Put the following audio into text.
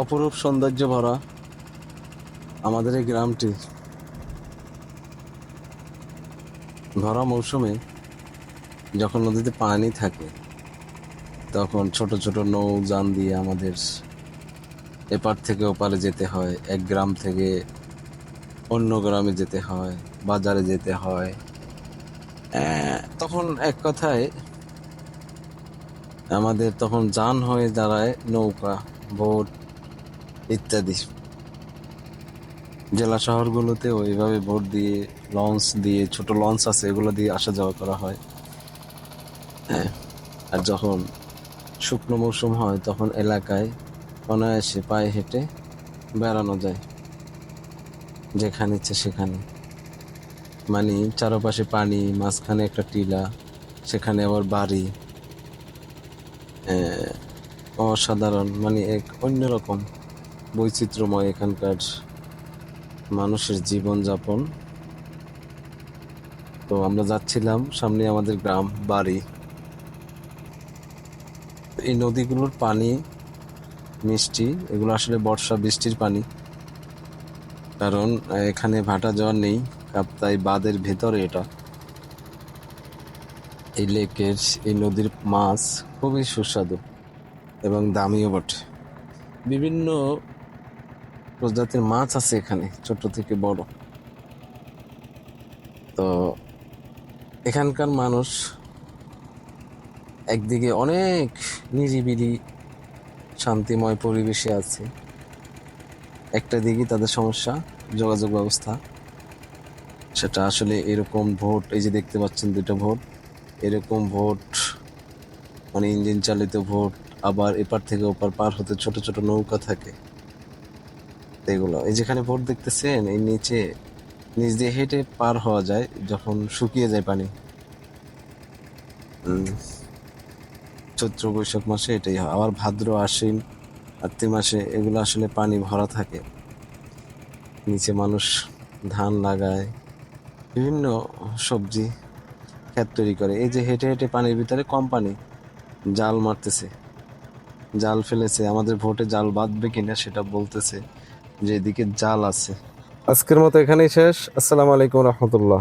অপরূপ সৌন্দর্য ভরা আমাদের এই গ্রামটি। ভরা মৌসুমে যখন নদীতে পানি থাকে, তখন ছোট ছোট নৌযান দিয়ে আমাদের এপার থেকে ওপারে যেতে হয়, এক গ্রাম থেকে অন্য গ্রামে যেতে হয়, বাজারে যেতে হয়। তখন এক কথায় আমাদের তখন যান হয়ে দাঁড়ায় নৌকা, বোট ইত্যাদি। জেলা শহরগুলোতে ওইভাবে বোট দিয়ে, লঞ্চ দিয়ে, ছোট লঞ্চ আছে, এগুলো দিয়ে আসা যাওয়া করা হয়। হ্যাঁ আর যখন শুকনো মৌসুম হয়, তখন এলাকায় অনায়াসে পায়ে হেঁটে বেড়ানো যায়। যেখানে ইচ্ছে সেখানে। মানে চারপাশে পানি, মাঝখানে একটা টিলা, সেখানে আবার বাড়ি। অসাধারণ মানে এক অন্যরকম। বৈচিত্র্যময় এখানকার মানুষের জীবনযাপন। তো আমরা যাচ্ছিলাম সামনে আমাদের গ্রাম, বাড়ি। এই নদীগুলোর পানি মিষ্টি, এগুলো আসলে বর্ষা বৃষ্টির পানি। কারণ এখানে ভাটা জল নেই কাপ্তাই বাঁধের ভেতরে এটা। এই লেকের, এই নদীর মাছ খুবই সুস্বাদু এবং দামিও বটে। বিভিন্ন প্রজাতির মাছ আছে এখানে, ছোট থেকে বড়। তো এখানকার মানুষ একদিকে অনেক নিরিবিলি, শান্তিময় পরিবেশে আছে। একটা দিকে তাদের সমস্যা, যোগাযোগ ব্যবস্থা। সেটা আসলে এরকম ভোট, এই যে দেখতে পাচ্ছেন দুটো ভোট, এরকম ভোট মানে ইঞ্জিন চালিত ভোট, আবার এপার থেকে ওপার পার হতে ছোট ছোট নৌকা থাকে। এগুলো। এই যেখানে ভোট দেখতেছেন, এই নিচে, নিচ দিয়ে হেঁটে পার হওয়া যায় যখন শুকিয়ে যায় পানি। চৈত্র বৈশাখ মাসে এটাই হয়। আবার ভাদ্র, আশ্বিন কার্তিক মাসে এগুলো আসলে পানি ভরা থাকে। নিচে মানুষ ধান লাগায়, বিভিন্ন সবজি ক্ষেত তৈরি করে। এই যে হেঁটে হেঁটে পানির ভিতরে কম পানি, জাল মারতেছে, জাল ফেলেছে। আমাদের ভোটে জাল বাঁধবে কিনা সেটা বলতেছে। যে এদিকে জাল আছে। আজকের মতো এখানেই শেষ। আসসালামু আলাইকুম রহমতুল্লাহ।